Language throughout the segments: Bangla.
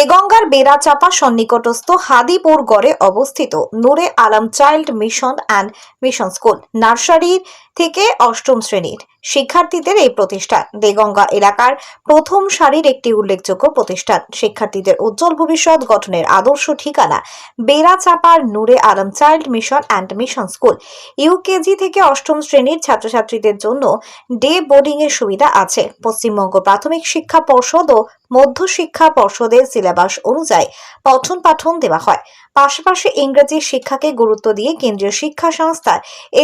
দেগঙ্গার বেড়াচাপা সন্নিকটস্থ হাদিপুর গড়ে অবস্থিত Noore Alam child mission and mission school নার্সারির থেকে অষ্টম শ্রেণির শিক্ষার্থীদের এই প্রতিষ্ঠান। দেগঙ্গা এলাকার প্রথম সারির একটি উল্লেখযোগ্য প্রতিষ্ঠান। শিক্ষার্থীদের উজ্জ্বল ভবিষ্যৎ গঠনের আদর্শ ঠিকানা বেড়াচাপার Noore Alam child mission and mission school. UKG থেকে অষ্টম শ্রেণির ছাত্রছাত্রীদের জন্য ডে বোর্ডিং এর সুবিধা আছে। পশ্চিমবঙ্গ প্রাথমিক শিক্ষা পর্ষদ ও মধ্য শিক্ষা পর্ষদের সিলেবাস অনুযায়ী পঠন পাঠন দেওয়া হয়। পাশাপাশি ইংরেজি শিক্ষাকে গুরুত্ব দিয়ে কেন্দ্রীয় শিক্ষা সংস্থা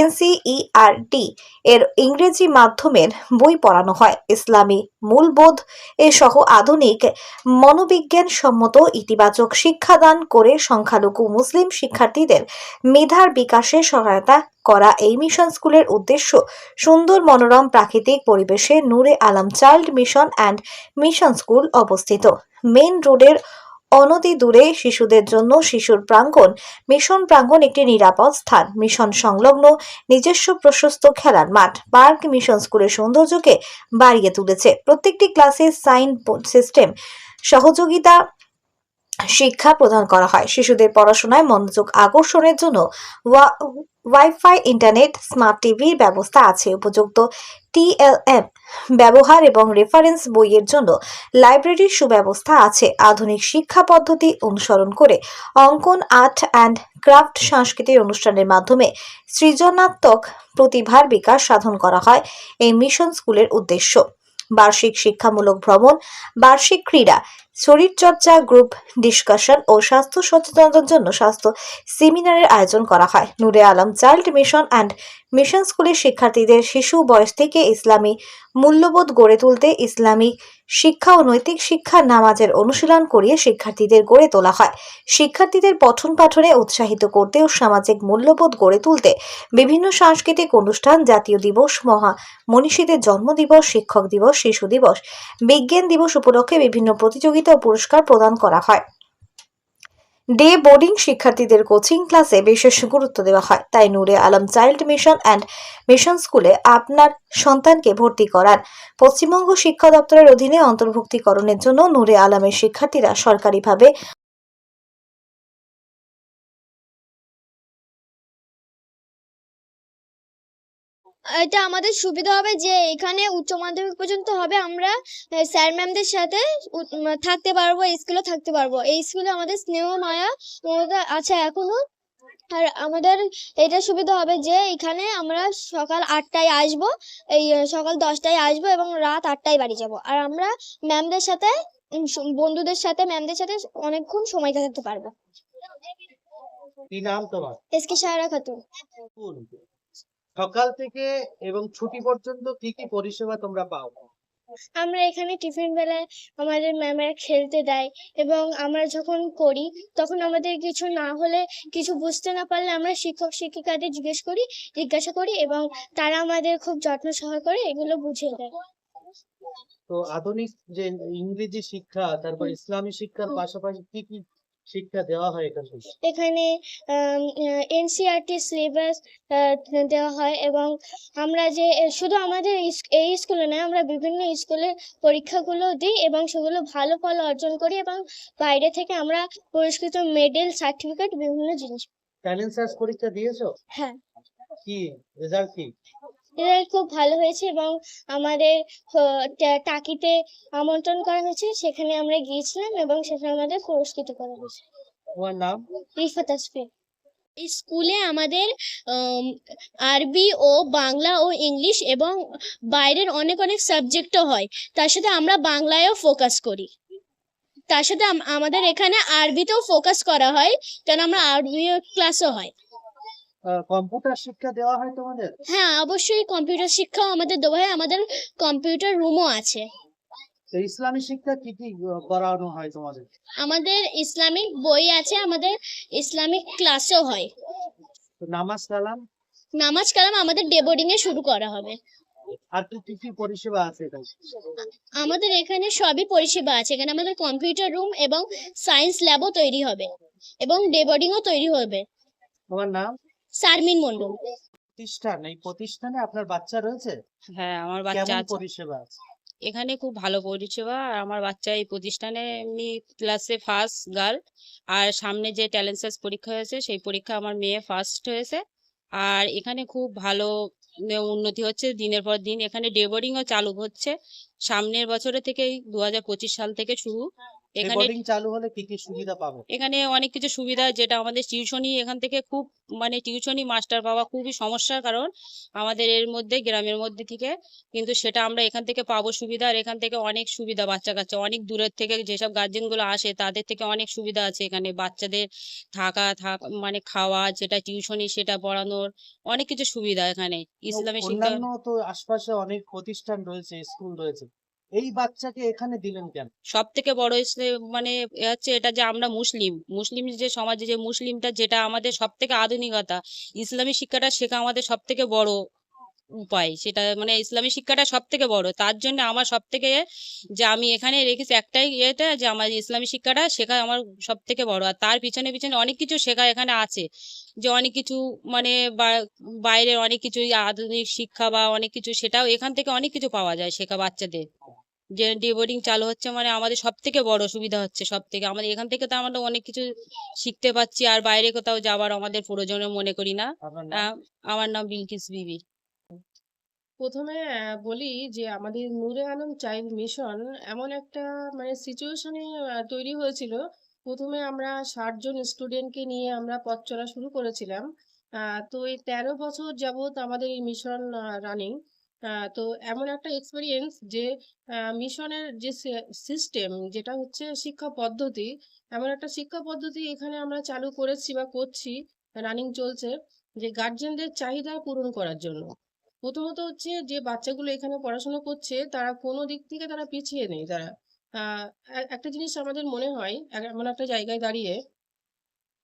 এনসিইআরটি এর ইংরেজি মাধ্যমের বই পড়ানো হয়। ইসলামী মূলবোধ এ সহ আধুনিক মনোবিজ্ঞান সম্মত ইতিবাচক শিক্ষাদান করে সংখ্যালঘু মুসলিম শিক্ষার্থীদের মেধার বিকাশে সহায়তা করা এই মিশন স্কুলের উদ্দেশ্য সুন্দর মনোরম প্রাকৃতিক পরিবেশে Noore Alam child mission and mission school অবস্থিত। মেইন রোডের অনতি দূরে শিশুদের জন্য শিশুর প্রাঙ্গণ। মিশন প্রাঙ্গণ একটি নিরাপদ স্থান। মিশন সংলগ্ন নিজস্ব প্রশস্ত খেলার মাঠ। পার্ক মিশন স্কুলের সৌন্দর্যকে বাড়িয়ে তুলেছে। প্রত্যেকটি ক্লাসে সাইন সিস্টেম, সহযোগিতা শিক্ষা প্রদান করা হয়। শিশুদের পড়াশোনায় মনোযোগ আকর্ষণের জন্য ওয়া- ওয়াইফাই, ইন্টারনেট, স্মার্ট টিভির ব্যবস্থা আছে। উপযুক্ত টিএলএম ব্যবহার এবং রেফারেন্স বইয়ের জন্য লাইব্রেরির সুব্যবস্থা আছে। আধুনিক শিক্ষা পদ্ধতি অনুসরণ করে অঙ্কন, আর্ট অ্যান্ড ক্রাফট সাংস্কৃতিক অনুষ্ঠানের মাধ্যমে সৃজনাত্মক প্রতিভার বিকাশ সাধন করা হয়। এই মিশন স্কুলের উদ্দেশ্য। বার্ষিক শিক্ষামূলক ভ্রমণ, বার্ষিক ক্রীড়া শরীরচর্চা, গ্রুপ ডিসকাশন ও স্বাস্থ্য সচেতনতার জন্য স্বাস্থ্য সেমিনারের আয়োজন করা হয়। Noore Alam, child mission and mission স্কুলের শিক্ষার্থীদের শিশু বয়স থেকে ইসলামী মূল্যবোধ গড়ে তুলতে ইসলামিক শিক্ষা ও নৈতিক শিক্ষা নামাজের অনুশীলন করিয়ে শিক্ষার্থীদের গড়ে তোলা হয়। শিক্ষার্থীদের পঠন পাঠনে উৎসাহিত করতে ও সামাজিক মূল্যবোধ গড়ে তুলতে বিভিন্ন সাংস্কৃতিক অনুষ্ঠান, জাতীয় দিবস, মহা মনীষীদের জন্মদিবস শিক্ষক দিবস, শিশু দিবস, বিজ্ঞান দিবস উপলক্ষে বিভিন্ন প্রতিযোগিতা ও পুরস্কার প্রদান করা হয়। ডে বোর্ডিং শিক্ষার্থীদের কোচিং ক্লাসে বিশেষ গুরুত্ব দেওয়া হয়। তাই Noore Alam child mission and mission স্কুলে আপনার সন্তানকে ভর্তি করান। পশ্চিমবঙ্গ শিক্ষা দপ্তরের অধীনে অন্তর্ভুক্তিকরণের জন্য নূরে আলমের শিক্ষার্থীরা সরকারিভাবে এটা আমাদের সুবিধা হবে যে এখানে উচ্চ মাধ্যমিক পর্যন্ত হবে আমরা স্যার ম্যামদের সাথে থাকতে পারব স্কুলে থাকতে পারব। এই স্কুলে আমাদের স্নেহ মায়া মমতা আছে এখনও। আর আমাদের এটা সুবিধা হবে যে এখানে আমরা সকাল আটটায় আসব এই সকাল দশটায় আসব এবং রাত আটটায় বাড়ি যাব। আর আমরা ম্যামদের সাথে বন্ধুদের সাথে ম্যামদের সাথে অনেকক্ষণ সময় কাটাতে পারব। কি নাম তোমার? এসকে সায়রা খাতুন। স্কুল থেকে এবং ছুটি পর্যন্ত কি কি পরিষেবা তোমরা পাও? আমরা এখানে টিফিন বেলায় আমাদের ম্যামেরা খেলতে দেয় এবং আমরা যখন করি তখন আমাদের কিছু না হলে কিছু বুঝতে না পারলে আমরা শিক্ষক শিক্ষিকাদের জিজ্ঞেস করি জিজ্ঞাসা করি এবং তারা আমাদের খুব যত্ন সহকারে এগুলো বুঝিয়ে দেয়। তো আধুনিক যে ইংরেজি শিক্ষা তারপর ইসলামী শিক্ষার পাশাপাশি কি কি শিক্ষা দেওয়া হয় এখানে। এখানে এনসিআরটি সিলেবাস দেওয়া হয় এবং আমরা যে শুধু আমাদের এই স্কুলে নয় আমরা বিভিন্ন স্কুলের পরীক্ষাগুলো দিই এবং সেগুলো ভালো ফল অর্জন করি এবং বাইরে থেকে আমরা পুরস্কৃত মেডেল সার্টিফিকেট বিভিন্ন জিনিস ট্যালেন্ট সার্চ পরীক্ষা দিয়েছ? হ্যাঁ। কি রেজাল্ট কি? রেজাল্ট খুব ভালো হয়েছে এবং আমাদের টাকিতে আমন্ত্রণ করা হয়েছে। সেখানে আমরা গিয়েছিলাম এবং সেখানে আমাদের পুরস্কৃত করা হয়েছে। তোমার নাম? রিফাত আসফির স্কুলে আমাদের আরবি ও বাংলা ও ইংলিশ এবং বাইরের অনেক অনেক সাবজেক্টও হয়। তার সাথে আমরা বাংলায়ও ফোকাস করি। তার সাথে আমাদের এখানে আরবিতেও ফোকাস করা হয়। কারণ আমরা আরবি ক্লাসও হয়। কম্পিউটার শিক্ষা দেওয়া হয় তোমাদের? হ্যাঁ অবশ্যই কম্পিউটার শিক্ষাও আমাদের দেওয়া হয়। আমাদের কম্পিউটার রুমও আছে। তো ইসলামী শিক্ষা কি কি করানো হয় তোমাদের? আমাদের ইসলামিক বই আছে আমাদের ইসলামিক ক্লাসও হয়। তো নামাজ কালাম? নামাজ কালাম আমাদের ডে বোর্ডিং এ শুরু করা হবে। আর কি কি কি পরিষেবা আছে এখানে? আমাদের এখানে সবই পরিষেবা আছে। এখানে আমাদের কম্পিউটার রুম এবং সায়েন্স ল্যাবও তৈরি হবে এবং ডে বোর্ডিংও তৈরি হবে। তোমার নাম? শারমিন মন্ডল প্রতিষ্ঠান এই প্রতিষ্ঠানে আপনার বাচ্চা রয়েছে? হ্যাঁ আমার বাচ্চা কেমন আছে। পরিষেবা? আছে এখানে খুব ভালো পরিষেবা। আর আমার বাচ্চা এই প্রতিষ্ঠানে এমনি ক্লাসে ফার্স্ট গার্ল আর সামনে যে ট্যালেন্ট সার্চ পরীক্ষা হয়েছে সেই পরীক্ষা আমার মেয়ে ফার্স্ট হয়েছে। আর এখানে খুব ভালো উন্নতি হচ্ছে দিনের পর দিন। এখানে ডে বোর্ডিংও চালু হচ্ছে। সামনের বছরে থেকেই দু হাজার পঁচিশ সাল থেকে শুরু। এখানে চালু হলে কি কি সুবিধা পাবো? এখানে অনেক কিছু সুবিধা যেটা আমাদের টিউশনি এখান থেকে খুব মানে টিউশনি মাস্টার পাওয়া খুবই সমস্যার কারণ আমাদের এর মধ্যে গ্রামের মধ্যে থেকে। কিন্তু সেটা আমরা এখান থেকে পাবো সুবিধা আর এখান থেকে অনেক সুবিধা বাচ্চা কাচ্চা অনেক দূরের থেকে যেসব গার্জেনগুলো আসে তাদের থেকে অনেক সুবিধা আছে এখানে। বাচ্চাদের থাকা থাক মানে খাওয়া যেটা টিউশনি সেটা পড়ানোর অনেক কিছু সুবিধা এখানে। ইসলামী শিক্ষা অন্যান্য তো আশপাশে অনেক প্রতিষ্ঠান রয়েছে স্কুল রয়েছে। এই বাচ্চাকে এখানে দিলেন কেন? সব থেকে বড় মানে হচ্ছে এটা যে আমরা মুসলিম মুসলিম যে সমাজে যে মুসলিমটা যেটা আমাদের সব থেকে আধুনিকতা, ইসলামী শিক্ষাটা শেখা আমাদের সব থেকে বড় উপায়। সেটা মানে ইসলামী শিক্ষাটা সব থেকে বড়। তার জন্য আমার সব থেকে যে আমি এখানে রেখেছি একটাই ইয়েটা যে আমার ইসলামী শিক্ষাটা শেখা আমার সব থেকে বড়। আর তার পিছনে পিছনে অনেক কিছু শেখা এখানে আছে। যে অনেক কিছু মানে বাইরের অনেক কিছু আধুনিক শিক্ষা বা অনেক কিছু সেটাও এখান থেকে অনেক কিছু পাওয়া যায় শেখা বাচ্চাদের। যে ডে বোর্ডিং চালু হচ্ছে মানে আমাদের সব থেকে বড় সুবিধা হচ্ছে সব থেকে আমাদের এখান থেকে তো আমরা অনেক কিছু শিখতে পাচ্ছি। আর বাইরে কোথাও যাবার আমাদের প্রয়োজনে মনে করি না। আমার নাম বিলকিস বিবি। প্রথমে বলি যে আমাদের নূরে আলম চাইল্ড মিশন এমন একটা মানে সিচুয়েশনে তৈরি হয়েছিল। প্রথমে আমরা ষাট জন স্টুডেন্টকে নিয়ে আমরা পথ চলা শুরু করেছিলাম। তো এই তেরো বছর যাবত আমাদের এই মিশন রানিং তো এমন একটা এক্সপিরিয়েন্স যে মিশনের যে সিস্টেম যেটা হচ্ছে শিক্ষা পদ্ধতি, এমন একটা শিক্ষা পদ্ধতি এখানে আমরা চালু করেছি বা করছি রানিং চলছে, যে গার্জেনদের চাহিদা পূরণ করার জন্য। প্রথমত হচ্ছে যে বাচ্চাগুলো এখানে পড়াশোনা করছে, তারা কোনো দিক থেকে তারা পিছিয়ে নেই, তারা একটা জিনিস আমাদের মনে হয় এমন একটা জায়গায় দাঁড়িয়ে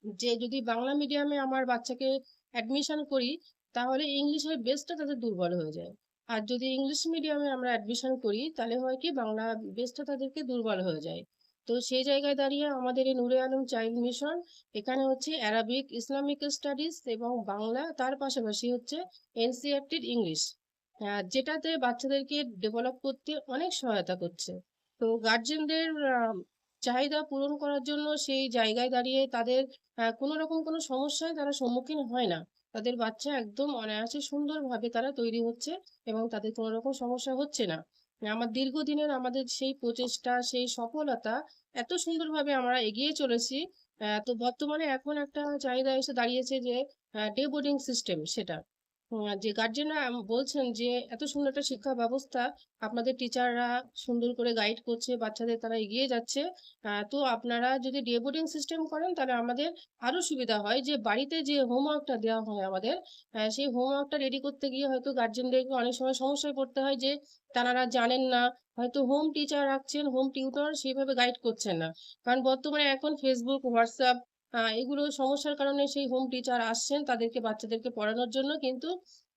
যে যদি বাংলা মিডিয়ামে আমার বাচ্চাকে অ্যাডমিশন করি, তাহলে ইংলিশের বেসটা তাদের দুর্বল হয়ে যায়। আর যদি ইংলিশ মিডিয়ামে আমরা অ্যাডমিশন করি, তাহলে হয় কি বাংলা বেসটা তাদেরকে দুর্বল হয়ে যায়। তো সেই জায়গায় দাঁড়িয়ে আমাদের এই নূরে আলম চাইল্ড মিশন এখানে হচ্ছে অ্যারাবিক ইসলামিক স্টাডিজ এবং বাংলা তার পাশাপাশি হচ্ছে এনসিআরটির ইংলিশ আহ, যেটাতে বাচ্চাদেরকে ডেভেলপ করতে অনেক সহায়তা করছে। তো গার্জেনদের চাহিদা পূরণ করার জন্য সেই জায়গায় দাঁড়িয়ে তাদের কোনো রকম কোনো সমস্যায় তারা সম্মুখীন হয় না। তাদের বাচ্চা একদম অনায়াসে সুন্দরভাবে তারা তৈরি হচ্ছে এবং তাদের কোনো রকম সমস্যা হচ্ছে না। আমার দীর্ঘদিনের আমাদের সেই প্রচেষ্টা, সেই সফলতা এত সুন্দরভাবে আমরা এগিয়ে চলেছি। তো বর্তমানে এখন একটা চাহিদা এসে দাঁড়িয়েছে যে ডে বোর্ডিং সিস্টেম সেটা। যে গার্জেনরা বলছেন যে এত সুন্দর একটা শিক্ষা ব্যবস্থা আপনাদের টিচাররা সুন্দর করে গাইড করছে, বাচ্চাদের তারা এগিয়ে যাচ্ছে। তো আপনারা যদি ডে বোর্ডিং সিস্টেম করেন তাহলে আমাদের আরও সুবিধা হয় যে বাড়িতে যে হোমওয়ার্কটা দেওয়া হয় আমাদের সেই হোমওয়ার্কটা রেডি করতে গিয়ে হয়তো গার্জেনদেরকে অনেক সময় সমস্যায় পড়তে হয় যে তারা জানেন না, হয়তো হোম টিচার রাখছেন হোম টিউটর সেইভাবে গাইড করছেন না। কারণ বর্তমানে এখন ফেসবুক হোয়াটসঅ্যাপ এগুলো সমস্যার কারণে সেই হোম টিচার আসছেন তাদেরকে বাচ্চাদেরকে পড়ানোর জন্য, কিন্তু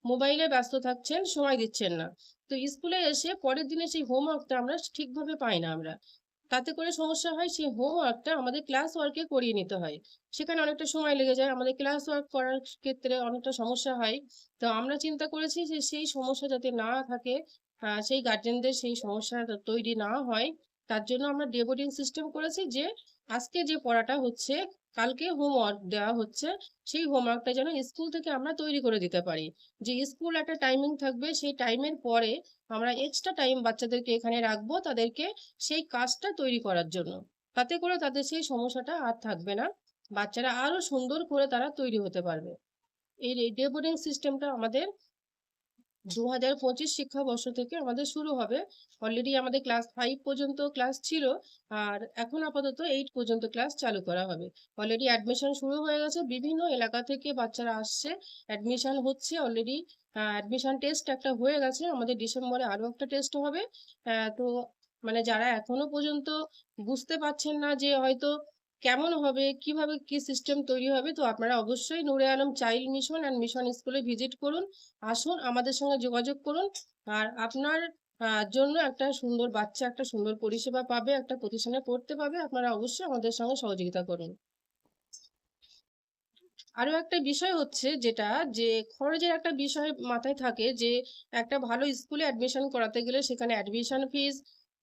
মোবাইলে ব্যস্ত থাকছেন, সময় দিচ্ছেন না। তো স্কুলে এসে পরের দিনে সেই হোমওয়ার্কটা আমরা ঠিকভাবে পাই না আমরা। তাতে করে সমস্যা হয়, সেই হোমওয়ার্কটা আমাদের ক্লাস ওয়ার্কে করিয়ে নিতে হয়। সেখানে অনেকটা সময় লেগে যায়, আমাদের ক্লাস ওয়ার্ক করার ক্ষেত্রে অনেকটা সমস্যা হয়। তো আমরা চিন্তা করেছি যে সেই সমস্যা যাতে না থাকে সেই গার্জেনদের সেই সমস্যা তৈরি না হয়, তার জন্য আমরা ডে সিস্টেম করেছি যে আজকে যে পড়াটা হচ্ছে কালকে হোমওয়ার্ক দেওয়া হচ্ছে, সেই হোমওয়ার্কটা যেন স্কুল থেকে আমরা তৈরি করে দিতে পারি। যে স্কুল একটা টাইমিং থাকবে, সেই টাইমের পরে আমরা এক্সট্রা টাইম বাচ্চাদেরকে এখানে রাখব তাদেরকে সেই কাজটা তৈরি করার জন্য। তাতে করে তাদের সেই সমস্যাটা আর থাকবে না। বাচ্চারা আরও সুন্দর করে তারা তৈরি হতে পারবে। এই ডে বোর্ডিং সিস্টেমটা আমাদের দু হাজার পঁচিশ শিক্ষাবর্ষ থেকে আমাদের শুরু হবে। অলরেডি আমাদের ক্লাস ফাইভ পর্যন্ত ক্লাস ছিল আর এখন আপাতত এইট পর্যন্ত ক্লাস চালু করা হবে। অলরেডি অ্যাডমিশন শুরু হয়ে গেছে। বিভিন্ন এলাকা থেকে বাচ্চারা আসছে। অ্যাডমিশন হচ্ছে অলরেডি অ্যাডমিশন টেস্ট একটা হয়ে গেছে। আমাদের ডিসেম্বরে আরও একটা টেস্ট হবে। তো মানে যারা এখনও পর্যন্ত বুঝতে পারছেন না যে হয়তো কেমন হবে? কীভাবে কি সিস্টেম তৈরি হবে? তো আপনারা অবশ্যই Noore Alam child mission and mission স্কুলে ভিজিট করুন। আসুন, আমাদের সঙ্গে যোগাযোগ করুন। আর আপনার জন্য একটা সুন্দর বাচ্চা, একটা সুন্দর পরিষেবা পাবে, একটা প্রতিষ্ঠানে পড়তে পাবে, আপনারা অবশ্যই আমাদের সঙ্গে সহযোগিতা করুন। আরও একটা বিষয় হচ্ছে যেটা, যে খরচের একটা বিষয় মাথায় থাকে যে একটা ভালো স্কুলে অ্যাডমিশন করাতে গেলে সেখানে অ্যাডমিশন ফিস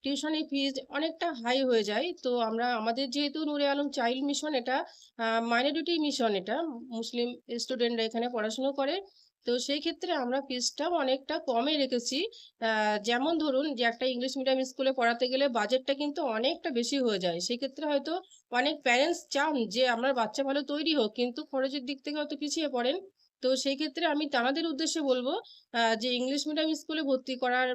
টিউশনি ফিস অনেকটা হাই হয়ে যায়। তো আমরা, আমাদের যেহেতু নূরে আলম চাইল্ড মিশন এটা মাইনরিটি মিশন এটা, মুসলিম স্টুডেন্টরা এখানে পড়াশুনো করে। তো সেই ক্ষেত্রে আমরা ফিসটাও অনেকটা কমে রেখেছি। যেমন ধরুন যে একটা ইংলিশ মিডিয়াম স্কুলে পড়াতে গেলে বাজেটটা কিন্তু অনেকটা বেশি হয়ে যায়। সেক্ষেত্রে হয়তো অনেক প্যারেন্টস চান যে, আমার বাচ্চা ভালো তৈরি হোক, কিন্তু খরচের দিক থেকে হয়তো পিছিয়ে পড়েন। তো সেই ক্ষেত্রে আমি তাদের উদ্দেশ্যে বলব যে ইংলিশ মিডিয়াম স্কুলে ভর্তি করার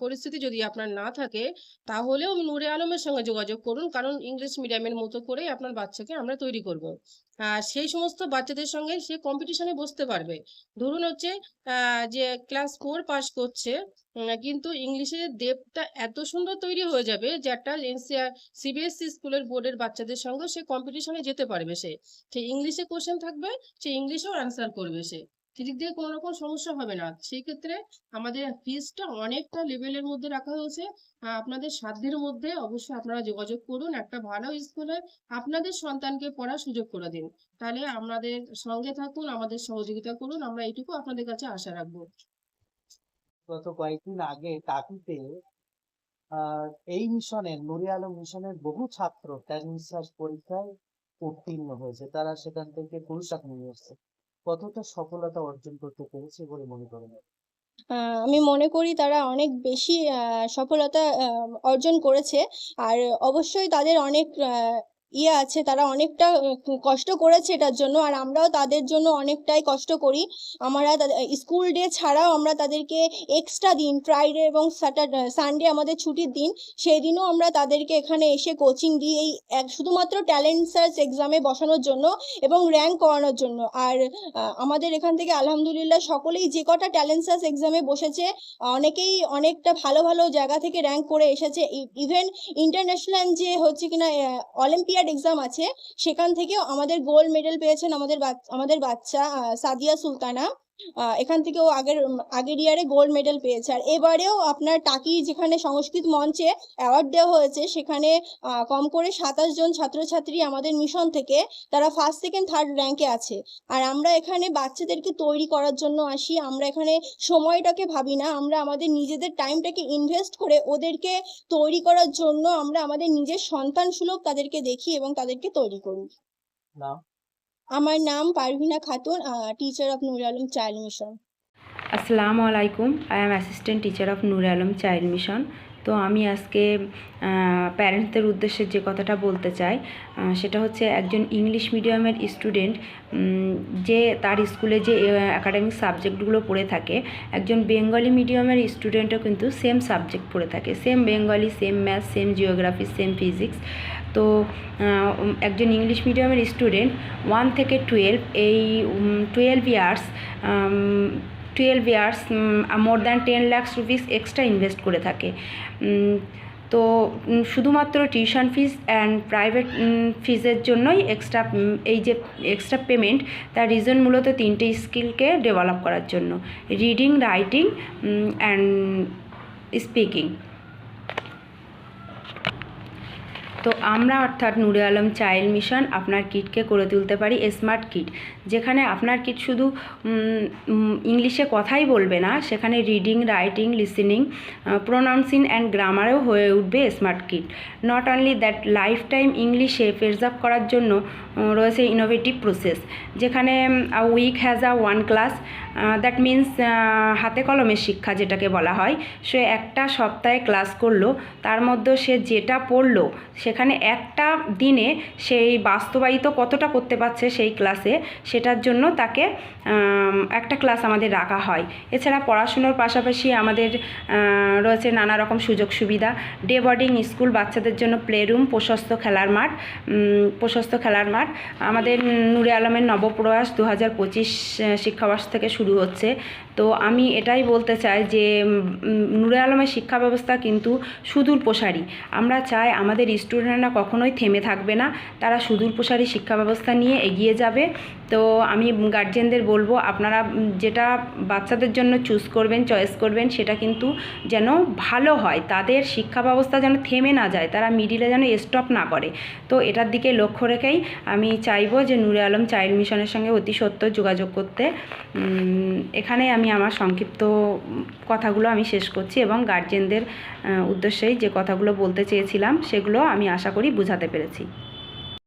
পরিস্থিতি যদি আপনার না থাকে, তাহলেও নূরে আলমের সঙ্গে যোগাযোগ করুন। কারণ ইংলিশ মিডিয়ামের মতো করেই আপনার বাচ্চাকে আমরা তৈরি করব। সেই সমস্ত বাচ্চাদের সঙ্গে সে কম্পিটিশনে বসতে পারবে। ধরুন হচ্ছে যে ক্লাস ফোর পাস করছে কিন্তু ইংলিশে দেবটা এত সুন্দর তৈরি হয়ে যাবে যে একটা সিবিএসসি স্কুলের বোর্ডের বাচ্চাদের সঙ্গে সে কম্পিটিশনে যেতে পারবে সে। সে ইংলিশে কোশ্চেন থাকবে, সে ইংলিশেও আনসার করবে সে। সেদিক দিয়ে কোনো রকম সমস্যা হবে না। সেই ক্ষেত্রে আমাদের ফিসটা অনেকটা লেভেলের মধ্যে রাখা হয়েছে। আপনাদের সাধ্যের মধ্যে অবশ্যই আপনারা যোগাযোগ করুন। একটা ভালো স্কুলে আপনাদের সন্তানকে পড়ার সুযোগ করে দিন। তাহলে আমাদের সঙ্গে থাকুন, আমাদের সহযোগিতা করুন। আমরা এইটুকু আপনাদের কাছে আশা রাখব। গত কয়েকদিন আগে আহ এই মিশনের নুরে আলম মিশনের বহু ছাত্র ট্যাগ পরীক্ষায় উত্তীর্ণ হয়েছে। তারা সেখান থেকে পুরস্কার নিয়ে এসেছে। কতটা সফলতা অর্জন করতে পেরেছে বলে মনে করেন আমি মনে করি তারা অনেক বেশি সফলতা অর্জন করেছে। আর অবশ্যই তাদের অনেক ইয়ে আছে, তারা অনেকটা কষ্ট করেছে এটার জন্য। আর আমরাও তাদের জন্য অনেকটাই কষ্ট করি। আমরা স্কুল ডে ছাড়াও আমরা তাদেরকে এক্সট্রা দিন ফ্রাইডে এবং স্যাটারডে সানডে আমাদের ছুটির দিন, সেই দিনও আমরা তাদেরকে এখানে এসে কোচিং দিই এই শুধুমাত্র ট্যালেন্ট সার্চ এক্সামে বসানোর জন্য এবং র্যাঙ্ক করানোর জন্য। আর আমাদের এখান থেকে আলহামদুলিল্লাহ সকলেই যে কটা ট্যালেন্ট সার্চ এক্সামে বসেছে, অনেকেই অনেকটা ভালো ভালো জায়গা থেকে র্যাঙ্ক করে এসেছে। ইভেন ইন্টারন্যাশনাল যে হচ্ছে কিনা অলিম্পিয়াড এক্সাম আছে সেখান থেকেও আমাদের গোল্ড মেডেল পেয়েছেন আমাদের আমাদের বাচ্চা সাদিয়া সুলতানা। এখান থেকেও আগের আগের ইয়ারে গোল্ড মেডেল পেয়েছে। আর এবারেও আপনার টাকি যেখানে সংস্কৃত মঞ্চে অ্যাওয়ার্ড দেওয়া হয়েছে, সেখানে কম করে সাতাশ জন ছাত্রছাত্রী আমাদের মিশন থেকে তারা ফার্স্ট সেকেন্ড থার্ড র্যাঙ্কে আছে। আর আমরা এখানে বাচ্চাদেরকে তৈরি করার জন্য আসি। আমরা এখানে সময়টাকে ভাবি না। আমরা আমাদের নিজেদের টাইমটাকে ইনভেস্ট করে ওদেরকে তৈরি করার জন্য আমরা আমাদের নিজের সন্তান সুলভ তাদেরকে দেখি এবং তাদেরকে তৈরি করি। না। আমার নাম Parvina Khatun teacher of Noor Alam child mission আসসালামু আলাইকুম I am assistant teacher of Noor Alam child mission তো আমি আজকে প্যারেন্টসদের উদ্দেশ্যে যে কথাটা বলতে চাই সেটা হচ্ছে একজন ইংলিশ মিডিয়ামের স্টুডেন্ট যে তার স্কুলে যে একাডেমিক সাবজেক্টগুলো পড়ে থাকে, একজন বেঙ্গলি মিডিয়ামের স্টুডেন্টও কিন্তু সেম সাবজেক্ট পড়ে থাকে। Same Bengali same math same geography same physics তো একজন ইংলিশ মিডিয়ামের স্টুডেন্ট ওয়ান থেকে টুয়েলভ এই twelve years twelve years more than ten lakhs rupees extra invest করে থাকে। তো শুধুমাত্র টিউশন ফিস অ্যান্ড প্রাইভেট ফিজের জন্যই এক্সট্রা এই যে এক্সট্রা পেমেন্ট তার রিজন মূলত তিনটে স্কিলকে ডেভেলপ করার জন্য। রিডিং রাইটিং অ্যান্ড স্পিকিং তো আমরা অর্থাৎ নুরে আলম চাইল্ড মিশন আপনার কিটকে করে তুলতে পারি স্মার্ট কিট। যেখানে আপনার কিট শুধু ইংলিশে কথাই বলবে না, সেখানে reading writing listening pronouncing and গ্রামারেও হয়ে উঠবে smart kit not only that life time ইংলিশে প্রেজার্ভ করার জন্য রয়েছে ইনোভেটিভ প্রসেস যেখানে week has a one class that means হাতে কলমের শিক্ষা যেটাকে বলা হয়। সে একটা সপ্তাহে ক্লাস করল, তার মধ্যে সে যেটা পড়ল, সেখানে একটা দিনে সেই বাস্তবায়িত কতটা করতে পারছে সেই ক্লাসে সেটার জন্য তাকে একটা ক্লাস আমাদের রাখা হয়। এছাড়া পড়াশুনোর পাশাপাশি আমাদের রয়েছে নানা রকম সুযোগ সুবিধা। ডে বোর্ডিং স্কুল বাচ্চাদের জন্য প্লে রুম প্রশস্ত খেলার মাঠ প্রশস্ত খেলার মাঠ। আমাদের নুরে আলমের নবপ্রয়াস দু হাজার পঁচিশ শিক্ষাবর্ষ থেকে শুরু হচ্ছে। তো আমি এটাই বলতে চাই যে নূরে আলমের শিক্ষা ব্যবস্থা কিন্তু সুদূর প্রসারী। আমরা চাই আমাদের স্টুডেন্টরা কখনোই থেমে থাকবে না। তারা সুদূর প্রসারী শিক্ষা ব্যবস্থা নিয়ে এগিয়ে যাবে। তো আমি গার্জেনদের বলব, আপনারা যেটা বাচ্চাদের জন্য চুজ করবেন চয়েস করবেন, সেটা কিন্তু যেন ভালো হয়। তাদের শিক্ষা ব্যবস্থা যেন থেমে না যায়, তারা মিডিলে যেন স্টপ না করে। তো এটার দিকে লক্ষ্য রেখেই আমি চাইব যে নূরে আলম চাইল্ড মিশনের সঙ্গে অতি সত্য যোগাযোগ করতে। এখানে আমি আমার সংক্ষিপ্ত কথাগুলো আমি শেষ করছি এবং গার্জেনদের উদ্দেশ্যেই যে কথাগুলো বলতে চেয়েছিলাম, সেগুলো আমি আশা করি বোঝাতে পেরেছি।